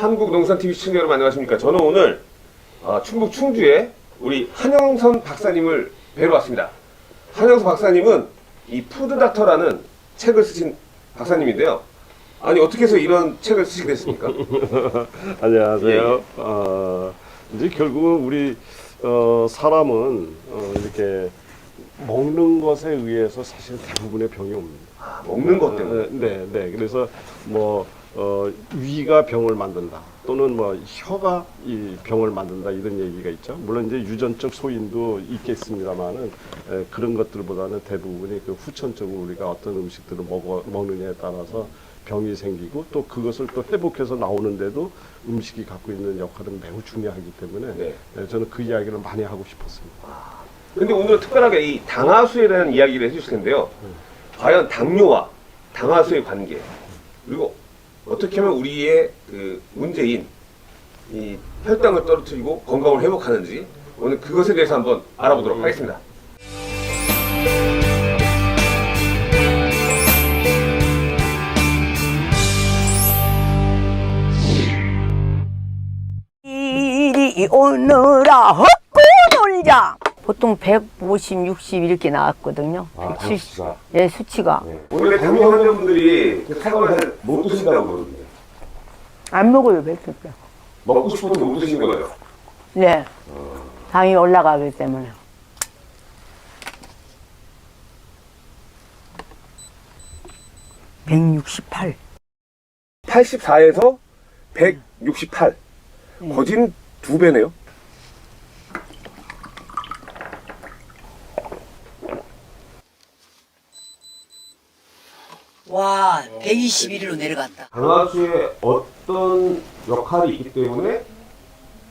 한국농산TV 시청자 여러분 안녕하십니까. 저는 오늘 아, 충북 충주에 우리 한영선 박사님을 뵈러 왔습니다. 한영선 박사님은 이 푸드닥터라는 책을 쓰신 박사님인데요. 아니 어떻게 해서 이런 책을 쓰시게 됐습니까? 안녕하세요. 예, 예. 어, 이제 결국은 우리 어, 사람은 어, 이렇게 먹는 것에 의해서 사실 대부분의 병이 옵니다. 아, 먹는 것 때문에. 네, 네. 그래서 뭐 어, 위가 병을 만든다. 또는 뭐 혀가 이 병을 만든다 이런 얘기가 있죠. 물론 이제 유전적 소인도 있겠습니다만은 에, 그런 것들보다는 대부분이 그 후천적으로 우리가 어떤 음식들을 먹어, 먹느냐에 따라서 병이 생기고 또 그것을 또 회복해서 나오는데도 음식이 갖고 있는 역할은 매우 중요하기 때문에 네. 에, 저는 그 이야기를 많이 하고 싶었습니다. 근데 오늘은 특별하게 이 당하수에 대한 이야기를 해주실 텐데요. 과연 당뇨와 당하수의 관계 그리고 어떻게 하면 우리의 그 문제인 이 혈당을 떨어뜨리고 건강을 회복하는지 오늘 그것에 대해서 한번 알아보도록 하겠습니다. 이리 오너라 헛고 놀자 보통 150, 60 이렇게 나왔거든요. 아, 170. 수치가. 예, 수치가. 원래 당뇨 환자분들이 그 사과를 잘 못 드신다고 그러거든요. 안 먹어요, 백숙 먹고 싶어도 못 드시는 거예요. 네. 당이 올라가기 때문에. (168) 84에서 168. 거진 두 배네요. 와, 121로 내려갔다. 당하수에 어떤 역할이 있기 때문에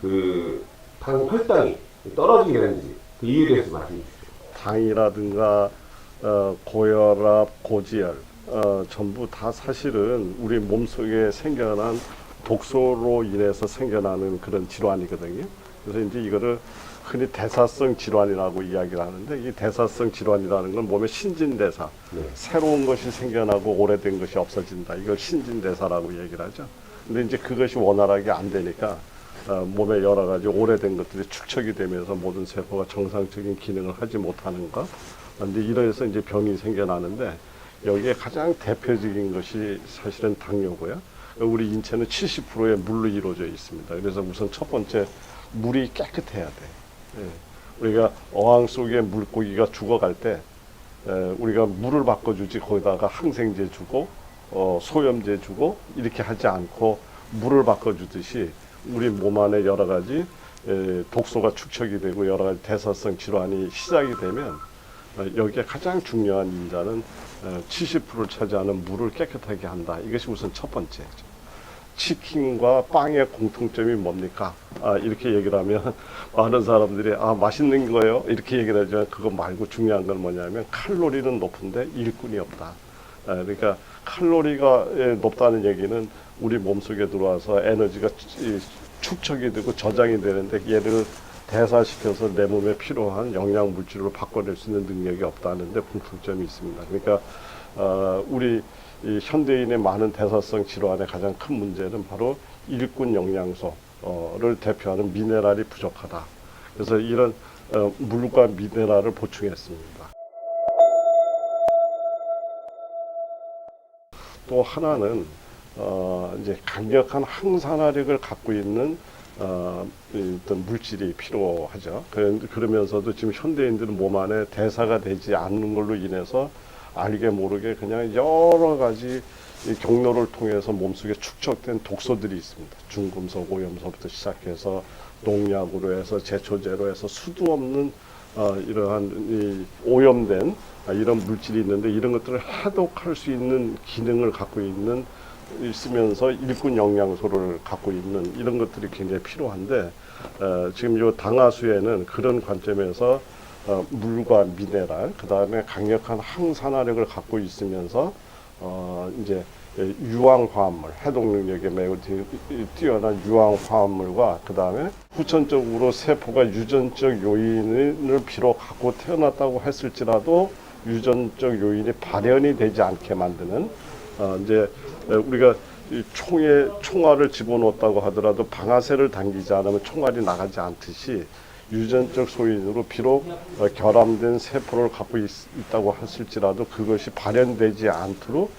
그 당 혈당이 떨어지게 되는지 그 이유에 대해서 말씀해 주시죠. 당이라든가 어, 고혈압, 고지혈 어, 전부 다 사실은 우리 몸속에 생겨난 독소로 인해서 생겨나는 그런 질환이거든요. 그래서 이제 이거를 흔히 대사성 질환이라고 이야기를 하는데 이 대사성 질환이라는 건 몸의 신진대사 새로운 것이 생겨나고 오래된 것이 없어진다. 이걸 신진대사라고 얘기를 하죠. 근데 이제 그것이 원활하게 안 되니까 어, 몸에 여러 가지 오래된 것들이 축적이 되면서 모든 세포가 정상적인 기능을 하지 못하는 것. 근데 이래서 이제 병이 생겨나는데 여기에 가장 대표적인 것이 사실은 당뇨고요. 우리 인체는 70%의 물로 이루어져 있습니다. 그래서 우선 첫 번째 물이 깨끗해야 돼. 예. 우리가 어항 속에 물고기가 죽어갈 때 에, 우리가 물을 바꿔주지 거기다가 항생제 주고 어, 소염제 주고 이렇게 하지 않고 물을 바꿔주듯이 우리 몸 안에 여러 가지 에, 독소가 축적이 되고 여러 가지 대사성 질환이 시작이 되면 어, 여기에 가장 중요한 인자는 어, 70%를 차지하는 물을 깨끗하게 한다. 이것이 우선 첫 번째죠. 치킨과 빵의 공통점이 뭡니까? 아, 이렇게 얘기를 하면 많은 사람들이 아, 맛있는 거예요? 이렇게 얘기를 하지만 그거 말고 중요한 건 뭐냐면 칼로리는 높은데 일꾼이 없다. 아, 그러니까 칼로리가 예, 높다는 얘기는 우리 몸속에 들어와서 에너지가 이, 축적이 되고 저장이 되는데 얘를 대사시켜서 내 몸에 필요한 영양 물질로 바꿔낼 수 있는 능력이 없다는데 공통점이 있습니다. 그러니까 어, 우리 이 현대인의 많은 대사성 질환의 가장 큰 문제는 바로 일꾼 영양소를 대표하는 미네랄이 부족하다. 그래서 이런 어, 물과 미네랄을 보충했습니다. 또 하나는 어, 이제 강력한 항산화력을 갖고 있는 어, 이 어떤 물질이 필요하죠. 그- 그러면서도 지금 현대인들은 몸 안에 대사가 되지 않는 걸로 인해서 알게 모르게 그냥 여러 가지 이 경로를 통해서 몸속에 축적된 독소들이 있습니다. 중금속 오염소부터 시작해서 농약으로 해서 제초제로 해서 수도 없는 어, 이러한 이 오염된 아, 이런 물질이 있는데 이런 것들을 해독할 수 있는 기능을 갖고 있는 있으면서 일꾼 영양소를 갖고 있는 이런 것들이 굉장히 필요한데 어, 지금 요 당하수에는 그런 관점에서 어, 물과 미네랄 그 다음에 강력한 항산화력을 갖고 있으면서 어, 이제 유황 화합물 해독 능력이 매우 뛰- 뛰어난 유황 화합물과 그 다음에 후천적으로 세포가 유전적 요인을 비록 갖고 태어났다고 했을지라도 유전적 요인이 발현이 되지 않게 만드는 어, 이제 어, 우리가 이 총에 총알을 집어넣었다고 하더라도 방아쇠를 당기지 않으면 총알이 나가지 않듯이 유전적 소인으로 비록 어, 결함된 세포를 갖고 있, 다고 했을지라도 그것이 발현되지 않도록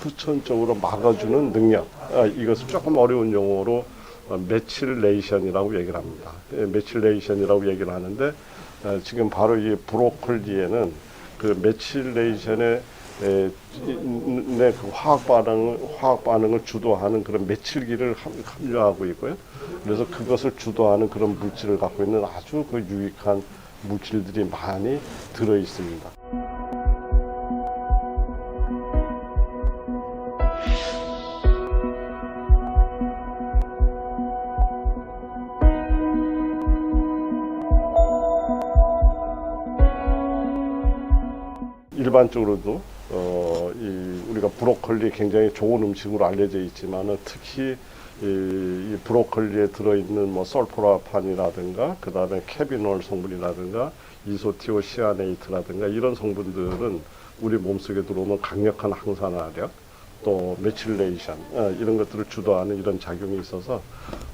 후천적으로 막아주는 능력. 아, 이것을 조금 어려운 용어로 어, 메칠레이션이라고 얘기를 합니다. 예, 메칠레이션이라고 얘기를 하는데 어, 지금 바로 이 브로콜리에는 그 메칠레이션의 에, 네, 그 화학 반응을 화학 반응을 주도하는 그런 메칠기를 함- 함유하고 있고요. 그래서 그것을 주도하는 그런 물질을 갖고 있는 아주 그 유익한 물질들이 많이 들어 있습니다. 일반적으로도 우리가 브로콜리 굉장히 좋은 음식으로 알려져 있지만은 특히 이, 이 브로콜리에 들어있는 뭐 설포라판이라든가 그 다음에 캐비놀 성분이라든가 이소티오시아네이트라든가 이런 성분들은 우리 몸속에 들어오면 강력한 항산화력 또 메칠레이션 어, 이런 것들을 주도하는 이런 작용이 있어서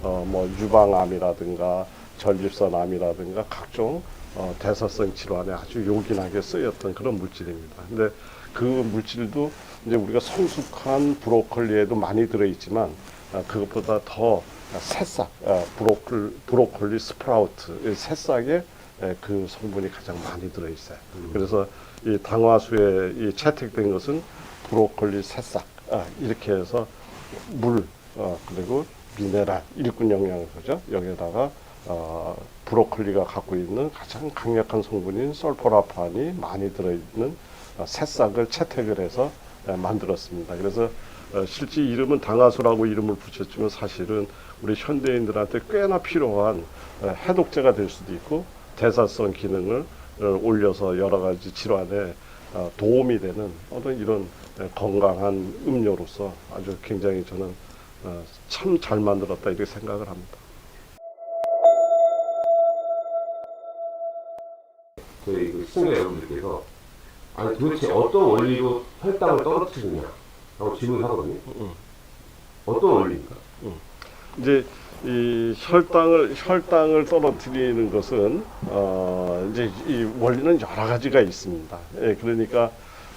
어, 뭐 유방암이라든가 전립선암이라든가 각종 어, 대사성 질환에 아주 요긴하게 쓰였던 그런 물질입니다. 근데 그 물질도 이제 우리가 성숙한 브로콜리에도 많이 들어있지만 어, 그것보다 더 새싹 어, 브로콜, 브로콜리 스프라우트 이 새싹에 에, 그 성분이 가장 많이 들어있어요. 그래서 이 당화수에 이 채택된 것은 브로콜리 새싹 아, 이렇게 해서 물 어, 그리고 미네랄 일군 영양소죠. 여기에다가 어, 브로콜리가 갖고 있는 가장 강력한 성분인 설포라판이 많이 들어있는 어, 새싹을 채택을 해서 에, 만들었습니다. 그래서 어, 실제 이름은 당화수라고 이름을 붙였지만 사실은 우리 현대인들한테 꽤나 필요한 어, 해독제가 될 수도 있고 대사성 기능을 어, 올려서 여러 가지 질환에 어, 도움이 되는 어떤 이런 에, 건강한 음료로서 아주 굉장히 저는 어, 참잘 만들었다 이렇게 생각을 합니다. 그 시청자 여러분들께서 아니 도대체 어떤 원리로 혈당을 떨어뜨리냐 라고 질문을 하거든요. 어떤 원리입니까? 이제 이 혈당을 혈당을 떨어뜨리는 것은 어 이제 이 원리는 여러 가지가 있습니다. 예, 그러니까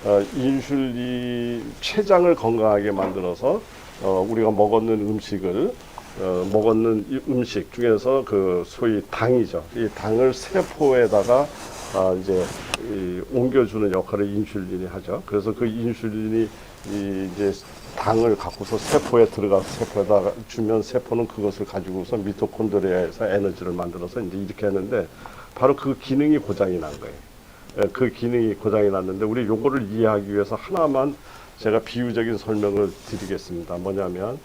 어 인슐린 췌장을 건강하게 만들어서 어 우리가 먹었는 음식을 어 먹었는 이 음식 중에서 그 소위 당이죠. 이 당을 세포에다가 아 이제 이 옮겨주는 역할을 인슐린이 하죠. 그래서 그 인슐린이 이 이제 당을 갖고서 세포에 들어가서 세포에다 주면 세포는 그것을 가지고서 미토콘드리아에서 에너지를 만들어서 이제 이렇게 하는데 바로 그 기능이 고장이 난 거예요. 예, 그 기능이 고장이 났는데 우리 요거를 이해하기 위해서 하나만 제가 비유적인 설명을 드리겠습니다. 뭐냐면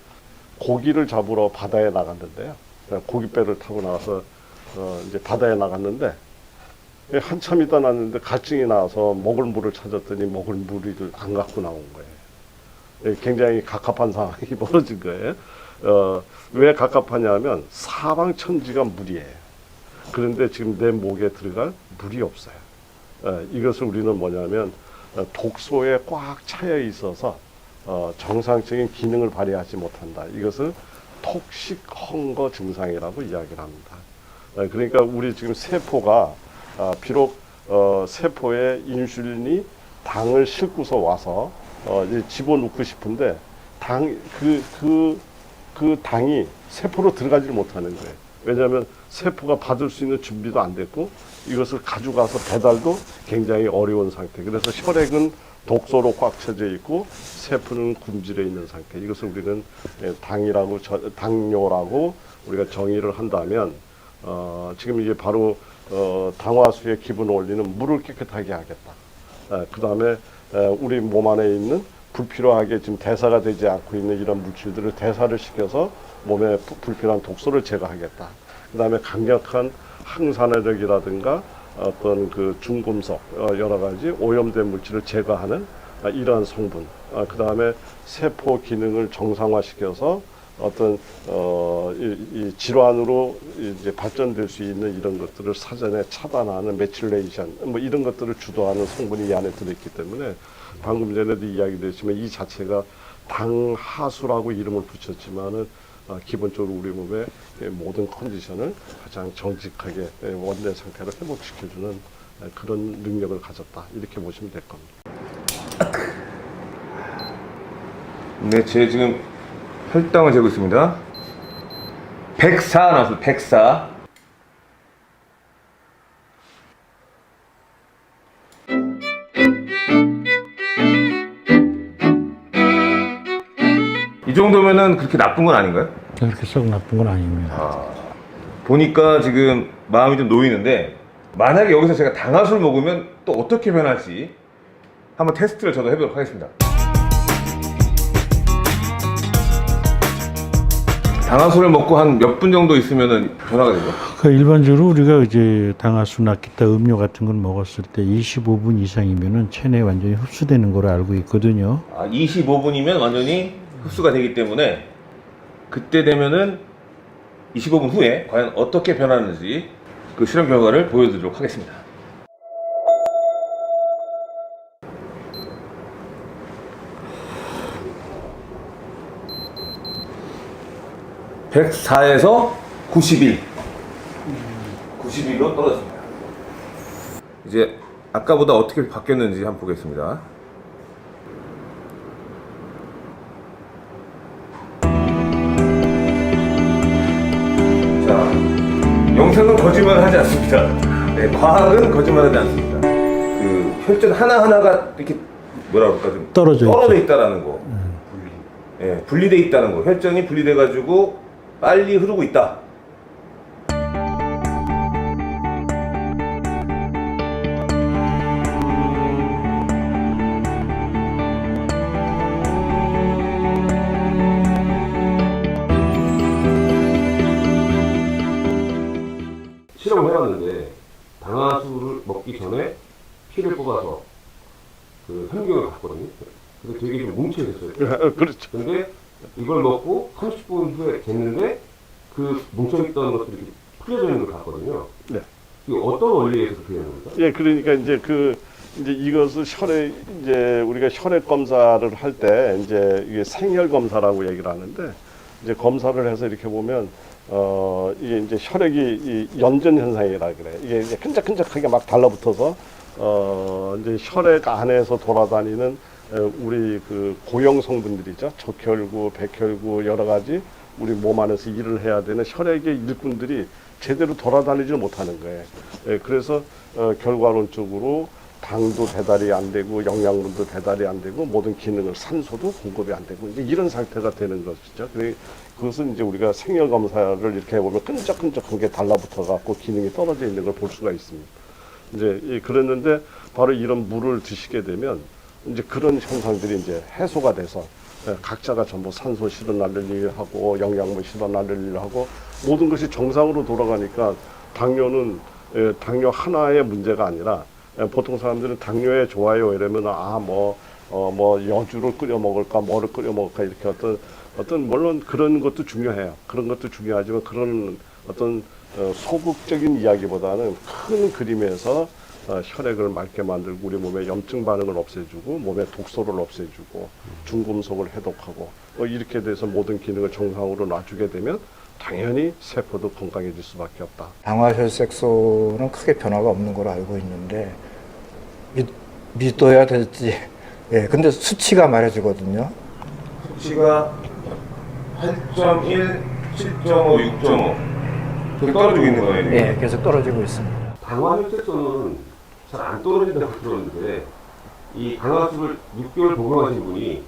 고기를 잡으러 바다에 나갔는데요. 예, 고깃배를 타고 나와서 어 이제 바다에 나갔는데 예, 한참 있다 났는데 갈증이 나와서 먹을 물을 찾았더니 먹을 물을 안 갖고 나온 거예요. 예, 굉장히 갑갑한 상황이 벌어진 거예요. 어, 왜 갑갑하냐면 사방천지가 물이에요. 그런데 지금 내 목에 들어갈 물이 없어요. 어, 이것을 우리는 뭐냐면 어, 독소에 꽉 차여 있어서 어, 정상적인 기능을 발휘하지 못한다. 이것을 톡식 헝거 증상이라고 이야기를 합니다. 어, 그러니까 우리 지금 세포가 아, 비록 어, 세포에 인슐린이 당을 싣고서 와서 어, 이제 집어넣고 싶은데 당 그 그 그 당이 세포로 들어가지 못하는 거예요. 왜냐하면 세포가 받을 수 있는 준비도 안 됐고 이것을 가져가서 배달도 굉장히 어려운 상태. 그래서 혈액은 독소로 꽉 차져 있고 세포는 굶주려 있는 상태. 이것을 우리는 예, 당이라고 저- 당뇨라고 우리가 정의를 한다면 어, 지금 이제 바로 어, 당화수의 기본 원리는 물을 깨끗하게 하겠다. 그 다음에 우리 몸 안에 있는 불필요하게 지금 대사가 되지 않고 있는 이런 물질들을 대사를 시켜서 몸에 부- 불필요한 독소를 제거하겠다. 그 다음에 강력한 항산화력이라든가 어떤 그 중금속 어, 여러 가지 오염된 물질을 제거하는 아, 이러한 성분. 그 다음에 세포 기능을 정상화시켜서 어떤 어, 이, 이 질환으로 이제 발전될 수 있는 이런 것들을 사전에 차단하는 메칠레이션 뭐 이런 것들을 주도하는 성분이 이 안에 들어있기 때문에 방금 전에도 이야기됐지만 이 자체가 당하수라고 이름을 붙였지만은 어, 기본적으로 우리 몸의 예, 모든 컨디션을 가장 정직하게 예, 원래 상태로 회복시켜주는 예, 그런 능력을 가졌다 이렇게 보시면 될 겁니다. 네, 제 지금 혈당을 재고 있습니다. 104 나왔어요. 104. 이 정도면은 그렇게 나쁜 건 아닌가요? 그렇게 썩 나쁜 건 아닙니다. 보니까 지금 마음이 좀 놓이는데 만약에 여기서 제가 당화술 먹으면 또 어떻게 변할지 한번 테스트를 저도 해보도록 하겠습니다. 당화술을 먹고 한 몇 분 정도 있으면은 변화가 되죠? 그 일반적으로 우리가 이제 당화수나 기타 음료 같은 걸 먹었을 때 25분 이상이면은 체내에 완전히 흡수되는 걸로 알고 있거든요. 아, 25분이면 완전히 흡수가 되기 때문에 그때 되면은 25분 후에 과연 어떻게 변하는지 그 실험 결과를 보여드리도록 하겠습니다. (104에서) (91) (91로) 떨어집니다 이제 아까보다 어떻게 바뀌었는지 한번 보겠습니다 자, 영상은 거짓말을 하지 않습니다. 네, 과학은 거짓말하지 않습니다. 그 혈전 하나 하나가 이렇게 뭐라 그럴까 좀 떨어져. 떨어져 있다라는 거, 예, 분리돼 있다는 거, 혈전이 분리돼 가지고 빨리 흐르고 있다. 실험을 해봤는데 당화수를 먹기 전에 피를 뽑아서 그 혈경을 봤거든요. 근데 되게 좀 뭉쳐 있었어요. 그렇죠. 근데 이걸 먹고 30분 후에 쟀는데 그 뭉쳐있던 것들이 이렇게 풀려져 있는 걸 봤거든요. 네. 이게 어떤 원리에서 그렇게 되는 겁니까? 예, 그러니까 이제 그 이제 이것을 혈액 이제 우리가 혈액 검사를 할 때 이제 이게 생혈 검사라고 얘기를 하는데 이제 검사를 해서 이렇게 보면 어 이게 이제 혈액이 이 연전 현상이라 그래. 이게 이제 끈적끈적하게 막 달라붙어서 어 이제 혈액 안에서 돌아다니는 에, 우리 그 고형 성분들이죠. 적혈구, 백혈구 여러 가지 우리 몸 안에서 일을 해야 되는 혈액의 일꾼들이 제대로 돌아다니지 못하는 거예요. 예, 그래서 어, 결과론적으로 당도 배달이 안 되고 영양분도 배달이 안 되고 모든 기능을 산소도 공급이 안 되고 이제 이런 상태가 되는 것이죠. 그래 그것은 이제 우리가 생혈 검사를 이렇게 해보면 끈적끈적한 게 달라붙어 갖고 기능이 떨어져 있는 걸 볼 수가 있습니다. 이제 이- 그랬는데 바로 이런 물을 드시게 되면 이제 그런 현상들이 이제 해소가 돼서 예, 각자가 전부 산소 실어 날릴 일을 하고 영양분 실어 날릴 일을 하고 모든 것이 정상으로 돌아가니까 당뇨는 예, 당뇨 하나의 문제가 아니라 예, 보통 사람들은 당뇨에 좋아요 이러면 아뭐 어, 뭐 여주를 끓여 먹을까 뭐를 끓여 먹을까 이렇게 어떤 어떤 물론 그런 것도 중요해요. 그런 것도 중요하지만 그런 어떤 어, 소극적인 이야기보다는 큰 그림에서 어, 혈액을 맑게 만들고 우리 몸의 염증 반응을 없애주고 몸의 독소를 없애주고 중금속을 해독하고 뭐 이렇게 돼서 모든 기능을 정상으로 놔주게 되면 당연히 세포도 건강해질 수밖에 없다. 당화혈색소는 크게 변화가 없는 걸로 알고 있는데 믿, 믿어야 될지 예 근데 수치가 말해주거든요 수치가 8.1, 7.5, 6.5 계속 떨어지고 있는 거예요. 예 계속 떨어지고 있습니다 당화혈색소는 잘 안 떨어진다고 들었는데 이 당화수를 6개월 복용하신 분이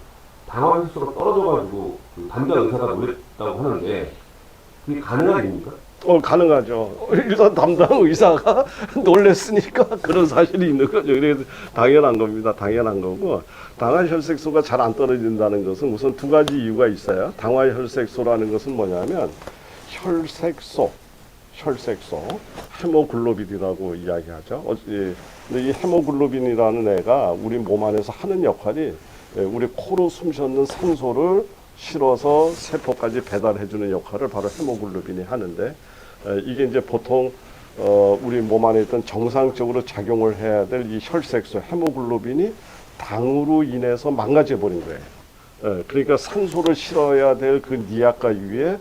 당화혈색소가 떨어져가지고 그 담당 의사가 놀랬다고 하는데 그게 가능한 일입니까? 어, 가능하죠. 일단 담당 의사가 놀랬으니까 그런 사실이 있는 거죠. 그래서 당연한 겁니다. 당연한 거고. 당화 혈색소가 잘 안 떨어진다는 것은 우선 두 가지 이유가 있어요. 당화 혈색소라는 것은 뭐냐면 혈색소, 혈색소, 헤모글로빈이라고 이야기하죠. 어, 예. 근데 이 헤모글로빈이라는 애가 우리 몸 안에서 하는 역할이 예, 우리 코로 숨 쉬는 산소를 실어서 세포까지 배달해주는 역할을 바로 헤모글로빈이 하는데 에, 이게 이제 보통 어, 우리 몸 안에 있던 정상적으로 작용을 해야 될 이 혈색소 헤모글로빈이 당으로 인해서 망가져 버린 거예요. 예, 그러니까 산소를 실어야 될 그 니아가 위에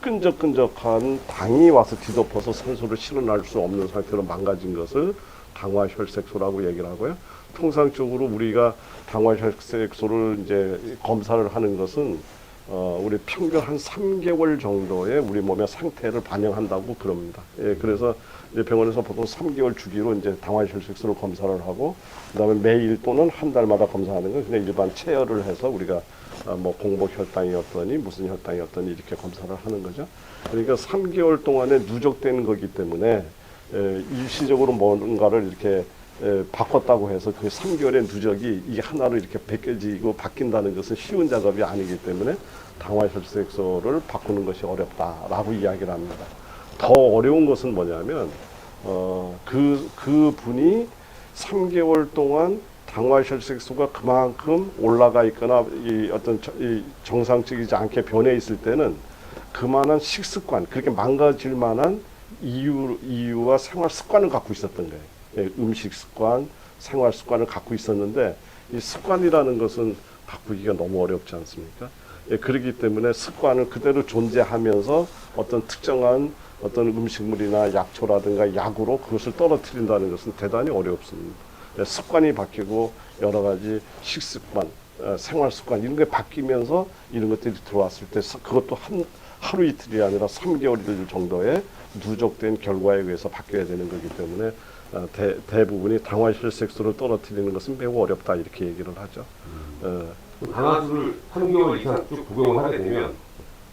끈적끈적한 당이 와서 뒤덮어서 산소를 실어날 수 없는 상태로 망가진 것을 당화혈색소라고 얘기를 하고요. 통상적으로 우리가 당화혈색소를 이제 검사를 하는 것은 어, 우리 평균 한 3개월 정도의 우리 몸의 상태를 반영한다고 그럽니다. 예, 그래서 이제 병원에서 보통 3개월 주기로 이제 당화혈색소를 검사를 하고, 그 다음에 매일 또는 한 달마다 검사하는 건 그냥 일반 체열을 해서 우리가 아, 뭐 공복 혈당이었더니 무슨 혈당이었더니 이렇게 검사를 하는 거죠. 그러니까 3개월 동안에 누적된 거기 때문에 에, 일시적으로 뭔가를 이렇게 에, 바꿨다고 해서 그 3개월의 누적이 이게 하나로 이렇게 벗겨지고 바뀐다는 것은 쉬운 작업이 아니기 때문에 당화혈색소를 바꾸는 것이 어렵다라고 이야기를 합니다. 더 어려운 것은 뭐냐면 어, 그, 그 분이 3개월 동안 당화혈색소가 그만큼 올라가 있거나 이 어떤 저- 이 정상적이지 않게 변해 있을 때는 그만한 식습관, 그렇게 망가질 만한 이유, 이유와 생활 습관을 갖고 있었던 거예요. 예, 음식 습관, 생활 습관을 갖고 있었는데 이 습관이라는 것은 바꾸기가 너무 어렵지 않습니까? 예, 그렇기 때문에 습관을 그대로 존재하면서 어떤 특정한 어떤 음식물이나 약초라든가 약으로 그것을 떨어뜨린다는 것은 대단히 어렵습니다. 예, 습관이 바뀌고 여러 가지 식습관, 어, 생활 습관 이런 게 바뀌면서 이런 것들이 들어왔을 때 서- 그것도 한 하루 이틀이 아니라 3개월 정도의 누적된 결과에 의해서 바뀌어야 되는 거기 때문에 어, 대, 대부분이 당화혈색소를 떨어뜨리는 것은 매우 어렵다 이렇게 얘기를 하죠. 어, 당화수를 3개월 이상 쭉 복용을 하게 되면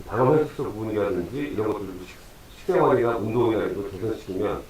당화혈색소 부분이라든지 이런 것들 식- 식생활이나 운동이나 이런 걸 개선시키면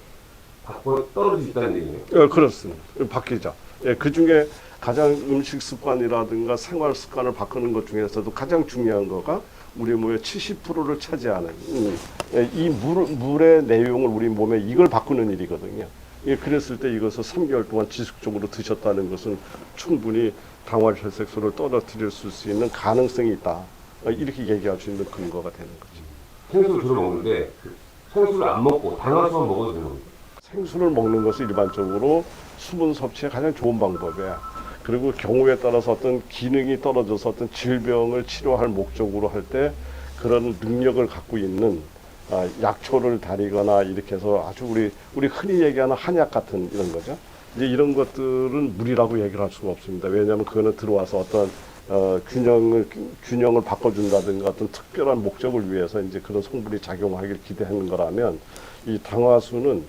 바꿔 떨어질 수 있다는 얘기네요. 어, 그렇습니다. 바뀌죠. 예, 그 중에 가장 음식 습관이라든가 생활 습관을 바꾸는 것 중에서도 가장 중요한 거가 우리 몸의 70%를 차지하는 음, 예, 이 물, 물의 내용을 우리 몸에 이걸 바꾸는 일이거든요. 예, 그랬을 때 이것을 3개월 동안 지속적으로 드셨다는 것은 충분히 당화혈색소를 떨어뜨릴 수 있는 가능성이 있다. 어, 이렇게 얘기할 수 있는 근거가 되는 거죠. 생수를 주로 먹는데 그 생수를 안 먹고 당화수만 먹어도 되는 겁니다. 생수를 먹는 것이 일반적으로 수분 섭취에 가장 좋은 방법이야. 그리고 경우에 따라서 어떤 기능이 떨어져서 어떤 질병을 치료할 목적으로 할 때 그런 능력을 갖고 있는 아, 약초를 다리거나 이렇게 해서 아주 우리 우리 흔히 얘기하는 한약 같은 이런 거죠. 이제 이런 것들은 물이라고 얘기를 할 수가 없습니다. 왜냐하면 그거는 들어와서 어떤 어, 균형을 균형을 바꿔준다든가 어떤 특별한 목적을 위해서 이제 그런 성분이 작용하길 기대하는 거라면 이 당화수는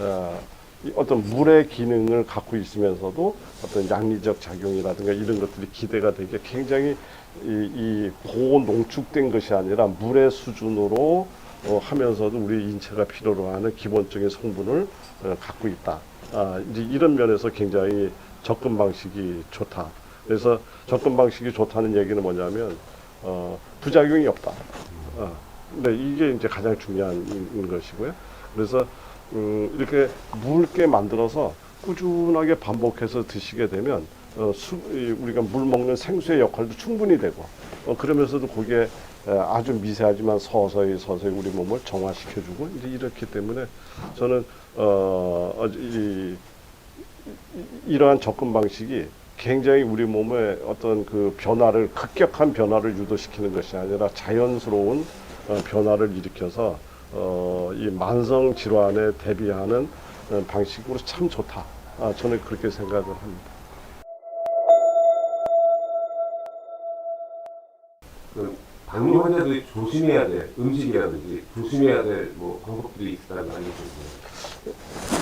어, 이 어떤 물의 기능을 갖고 있으면서도 어떤 양리적 작용이라든가 이런 것들이 기대가 되게 굉장히 이, 이 고농축된 것이 아니라 물의 수준으로 어, 하면서도 우리 인체가 필요로 하는 기본적인 성분을 어, 갖고 있다. 아, 이제 이런 면에서 굉장히 접근 방식이 좋다. 그래서 접근 방식이 좋다는 얘기는 뭐냐면 어, 부작용이 없다. 어, 근데 이게 이제 가장 중요한 인- 것이고요. 그래서 음, 이렇게 묽게 만들어서 꾸준하게 반복해서 드시게 되면 어, 수, 이 우리가 물 먹는 생수의 역할도 충분히 되고 어, 그러면서도 거기에 에, 아주 미세하지만 서서히 서서히 우리 몸을 정화시켜주고 이제 이렇기 때문에 저는 어, 어, 이, 이- 이러한 접근 방식이 굉장히 우리 몸의 어떤 그 변화를 급격한 변화를 유도시키는 것이 아니라 자연스러운 어, 변화를 일으켜서 어, 이 만성 질환에 대비하는 어, 방식으로 참 좋다. 아, 저는 그렇게 생각을 합니다. 당뇨 환자들이 조심해야 될 음식이라든지 조심해야 될 뭐 방법들이 있다는 거 알려주세요.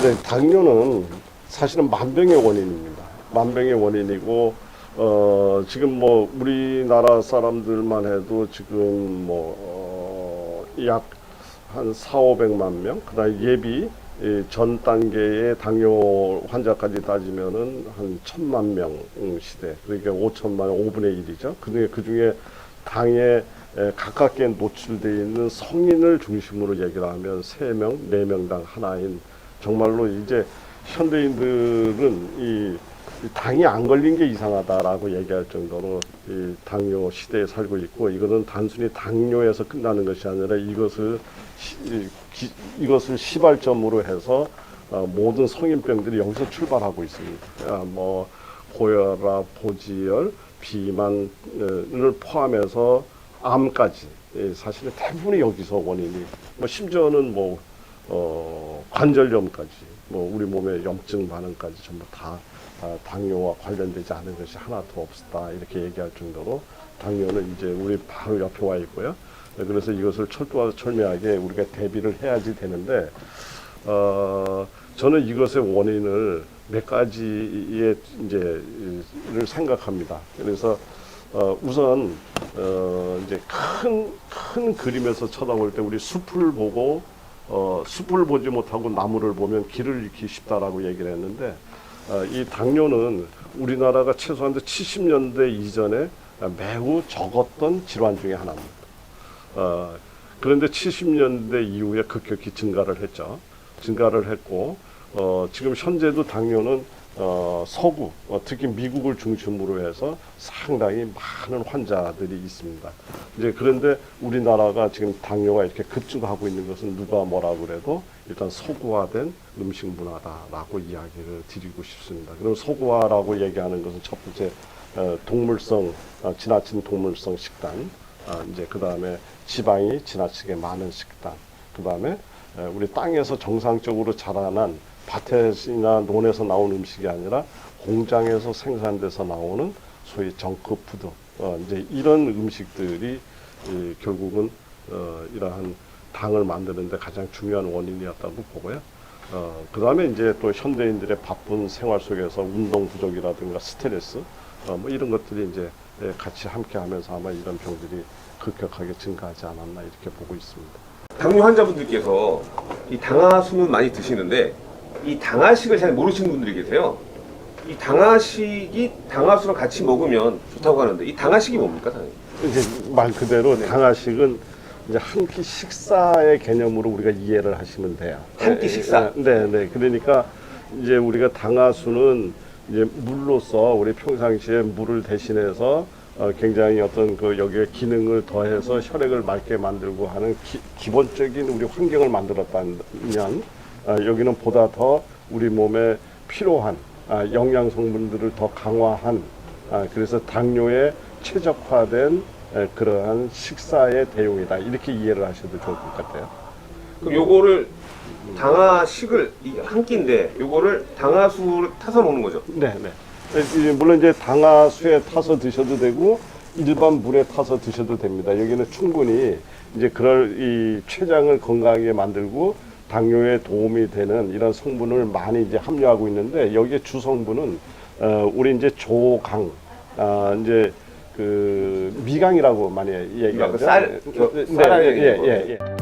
네, 당뇨는 사실은 만병의 원인입니다. 만병의 원인이고 어, 지금 뭐 우리나라 사람들만 해도 지금 뭐약한 4, 500만 명, 그다음 예비 이전 단계의 당뇨 환자까지 따지면은 한 천만 명 음, 시대, 그러니까 5천만 5분의 1이죠. 그중에 그중에 당에 에, 가깝게 노출되어 있는 성인을 중심으로 얘기를 하면 세명네 명당 하나인 정말로 이제 현대인들은 이, 이 당이 안 걸린 게 이상하다라고 얘기할 정도로 이 당뇨 시대에 살고 있고 이거는 단순히 당뇨에서 끝나는 것이 아니라 이것을 시, 이, 기, 이것을 시발점으로 해서 어, 모든 성인병들이 여기서 출발하고 있습니다. 아, 뭐 고혈압, 고지혈, 비만을 포함해서 암까지 예, 사실은 대부분이 여기서 원인이 뭐 심지어는 뭐 어, 관절염까지 뭐 우리 몸의 염증 반응까지 전부 다 아, 당뇨와 관련되지 않은 것이 하나도 없다 이렇게 얘기할 정도로 당뇨는 이제 우리 바로 옆에 와 있고요. 네, 그래서 이것을 철도와 철미하게 우리가 대비를 해야지 되는데 어, 저는 이것의 원인을 몇 가지의 이제 를 생각합니다. 그래서 어, 우선 어, 이제 큰 큰 그림에서 쳐다볼 때 우리 숲을 보고 어, 숲을 보지 못하고 나무를 보면 길을 잃기 쉽다라고 얘기를 했는데 어, 이 당뇨는 우리나라가 최소한 70년대 이전에 매우 적었던 질환 중에 하나입니다. 어, 그런데 70년대 이후에 급격히 증가를 했죠. 증가를 했고 어, 지금 현재도 당뇨는 어, 서구, 어, 특히 미국을 중심으로 해서 상당히 많은 환자들이 있습니다. 이제 그런데 우리나라가 지금 당뇨가 이렇게 급증하고 있는 것은 누가 뭐라 그래도 일단 서구화된 음식 문화다라고 이야기를 드리고 싶습니다. 그럼 서구화라고 얘기하는 것은 첫 번째 어, 동물성, 어, 지나친 동물성 식단, 아, 이제 그 다음에 지방이 지나치게 많은 식단, 그 다음에 우리 땅에서 정상적으로 자라난 밭에나 논에서 나온 음식이 아니라 공장에서 생산돼서 나오는 소위 정크푸드, 어, 이제 이런 음식들이 이, 결국은 어, 이러한 당을 만드는데 가장 중요한 원인이었다고 보고요. 어, 그 다음에 이제 또 현대인들의 바쁜 생활 속에서 운동 부족이라든가 스트레스, 어, 뭐 이런 것들이 이제 예, 같이 함께 하면서 아마 이런 병들이 급격하게 증가하지 않았나 이렇게 보고 있습니다. 당뇨 환자분들께서 이 당화수는 많이 드시는데 이 당화식을 잘 모르시는 분들이 계세요. 이 당화식이 당화수랑 같이 먹으면 좋다고 하는데 이 당화식이 뭡니까, 당연히? 이제 말 그대로 당화식은 이제 한 끼 식사의 개념으로 우리가 이해를 하시면 돼요. 한 끼 식사? 네, 네. 그러니까 이제 우리가 당화수는 이제 물로서 우리 평상시에 물을 대신해서 어, 굉장히 어떤 그 여기에 기능을 더해서 혈액을 맑게 만들고 하는 기, 본적인 우리 환경을 만들었다면 아, 여기는 보다 더 우리 몸에 필요한 아, 영양 성분들을 더 강화한 아, 그래서 당뇨에 최적화된 에, 그러한 식사의 대용이다 이렇게 이해를 하셔도 좋을 것 같아요. 그럼 요거를 당화식을 한 끼인데 요거를 당화수를 타서 먹는 거죠. 네, 네. 이- 물론 이제 당화수에 타서 드셔도 되고 일반 물에 타서 드셔도 됩니다. 여기는 충분히 이제 그럴 이 췌장을 건강하게 만들고 당뇨에 도움이 되는 이런 성분을 많이 이제 함유하고 있는데 여기에 주 성분은 어, 우리 이제 조강, 아 이제 그 미강이라고 많이 얘기하죠. 그 쌀, 네, 저 네, 쌀알 예, 얘기하는 예, 예. 어,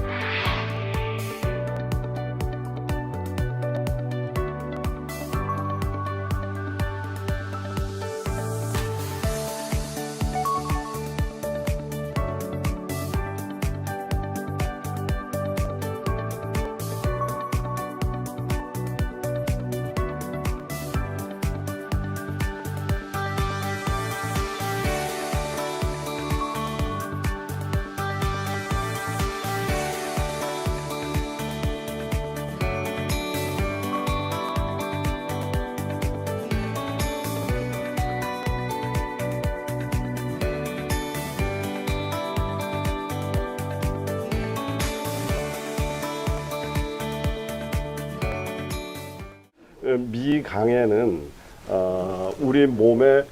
미강에는 어, 우리 몸의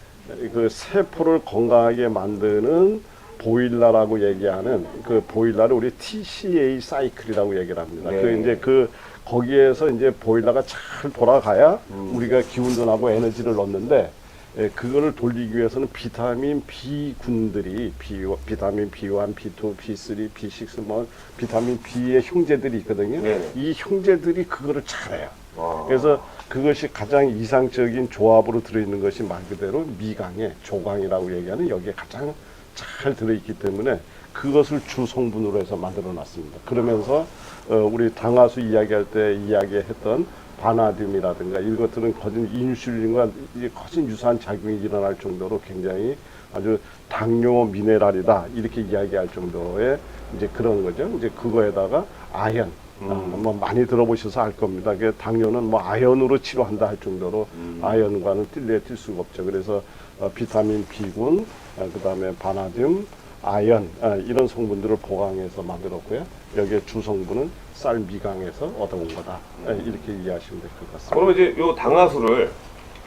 그 세포를 건강하게 만드는 보일러라고 얘기하는 그 보일러를 우리 TCA 사이클이라고 얘기를 합니다. 네. 그 이제 그 거기에서 이제 보일러가 잘 돌아가야 우리가 기운도 나고 에너지를 넣는데 예, 그거를 돌리기 위해서는 비타민 B군들이 B, 비타민 B1, B2, B3, B6, 뭐 비타민 B의 형제들이 있거든요. 네네. 이 형제들이 그거를 잘해요. 아. 그래서 그것이 가장 이상적인 조합으로 들어있는 것이 말 그대로 미강의 조강이라고 얘기하는 여기에 가장 잘 들어있기 때문에 그것을 주 성분으로 해서 만들어 놨습니다. 그러면서 어, 우리 당화수 이야기할 때 이야기했던 바나듐이라든가 이런 것들은 거진 인슐린과 거진 유사한 작용이 일어날 정도로 굉장히 아주 당뇨 미네랄이다 이렇게 이야기할 정도의 이제 그런 거죠. 이제 그거에다가 아연 어, 뭐 많이 들어보셔서 알 겁니다. 그 당뇨는 뭐 아연으로 치료한다 할 정도로 아연과는 뛸래 뛸 수가 없죠. 그래서 어, 비타민 B군, 어, 그다음에 바나듐, 아연 어, 이런 성분들을 보강해서 만들었고요. 여기에 주성분은 쌀 미강에서 얻어온 거다. 어, 이렇게 이해하시면 될 것 같습니다. 그러면 이제 요 당화수를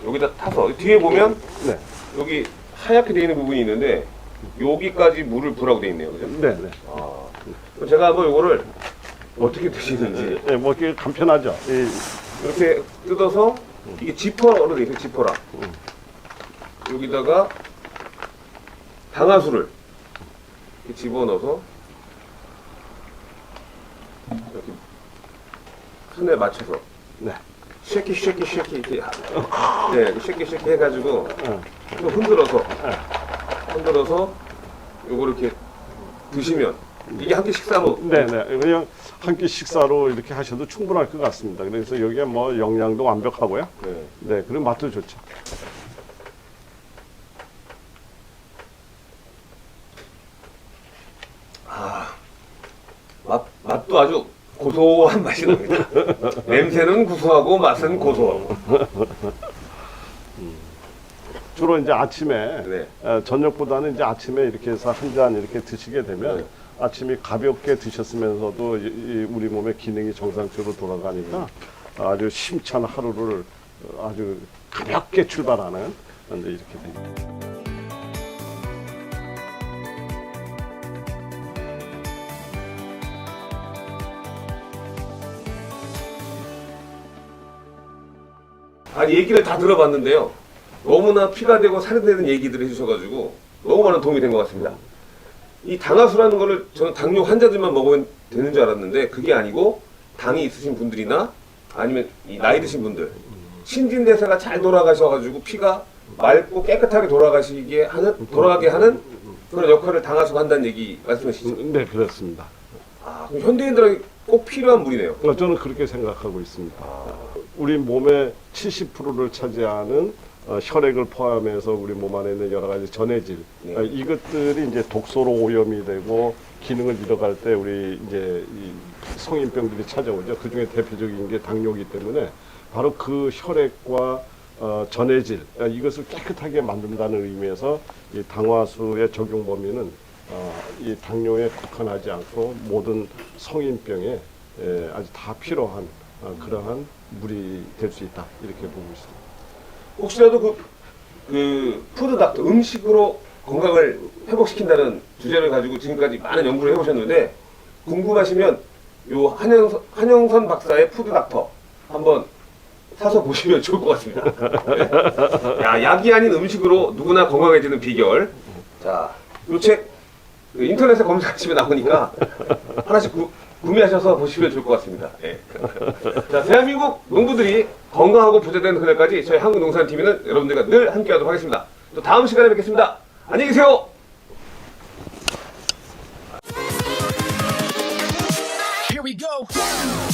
여기다 타서 뒤에 보면 네, 여기 하얗게 되어 있는 부분이 있는데 여기까지 물을 부라고 되어 있네요. 그죠? 네, 네. 그럼 제가 한번 요거를 어떻게 드시는지 네, 뭐 이게 간편하죠. 이, 이렇게 뜯어서 이게 지퍼로 돼 있어요. 지퍼라. 여기다가 당화수를 이렇게 집어넣어서 이렇게 손에 맞춰서 네. 쉐키 쉐키 쉐키 이렇게 하- 네, 쉐키 쉐키 해가지고 어. 좀 흔들어서 흔들어서 요거 이렇게 드시면 이게 한 끼 식사로 네, 네. 그냥 한 끼 식사로 이렇게 하셔도 충분할 것 같습니다. 그래서 여기에 뭐 영양도 완벽하고요. 네. 네, 그리고 맛도 좋죠. 맛, 맛도 아주 고소한 맛이 납니다. 냄새는 구수하고 맛은 고소하고. 주로 이제 아침에 네. 어, 저녁보다는 이제 아침에 이렇게 해서 한 잔 이렇게 드시게 되면 네. 아침이 가볍게 드셨으면서도 우리 몸의 기능이 정상적으로 돌아가니까 아주 심찬 하루를 어, 아주 가볍게 출발하는 이제 이렇게 됩니다. 아니 얘기를 다 들어봤는데요. 너무나 피가 되고 살이 되는 얘기들을 해주셔가지고 너무 많은 도움이 된 것 같습니다. 이 당화수라는 거를 저는 당뇨 환자들만 먹으면 되는 줄 알았는데 그게 아니고 당이 있으신 분들이나 아니면 이 나이 드신 분들 신진대사가 잘 돌아가셔가지고 피가 맑고 깨끗하게 돌아가시게 하는 돌아가게 하는 그런 역할을 당화수가 한다는 얘기 말씀하시죠. 네, 그렇습니다. 아, 그럼 현대인들에게 꼭 필요한 물이네요. 어, 저는 그렇게 생각하고 있습니다. 우리 몸의 70%를 차지하는 어, 혈액을 포함해서 우리 몸 안에 있는 여러 가지 전해질 네. 어, 이것들이 이제 독소로 오염이 되고 기능을 잃어갈 때 우리 이제 이 성인병들이 찾아오죠. 그 중에 대표적인 게 당뇨이기 때문에 바로 그 혈액과 어, 전해질 어, 이것을 깨끗하게 만든다는 의미에서 이 당화수의 적용 범위는 어, 이 당뇨에 국한하지 않고 모든 성인병에 에, 아주 다 필요한 어, 그러한 물이 될 수 있다 이렇게 보고 있습니다. 혹시라도 그, 그 푸드 닥터 음식으로 건강을 회복시킨다는 주제를 가지고 지금까지 많은 연구를 해보셨는데 궁금하시면 요 한영선, 한영선 박사의 푸드 닥터 한번 사서 보시면 좋을 것 같습니다. 네. 야, 약이 아닌 음식으로 누구나 건강해지는 비결. 자, 요책 그 인터넷에 검색하시면 나오니까 하나씩 구, 구매하셔서 보시면 좋을 것 같습니다. 예. 자, 대한민국 농부들이 건강하고 부자되는 그날까지 저희 한국농산TV는 여러분들과 늘 함께하도록 하겠습니다. 또 다음 시간에 뵙겠습니다. 안녕히 계세요. Here we go.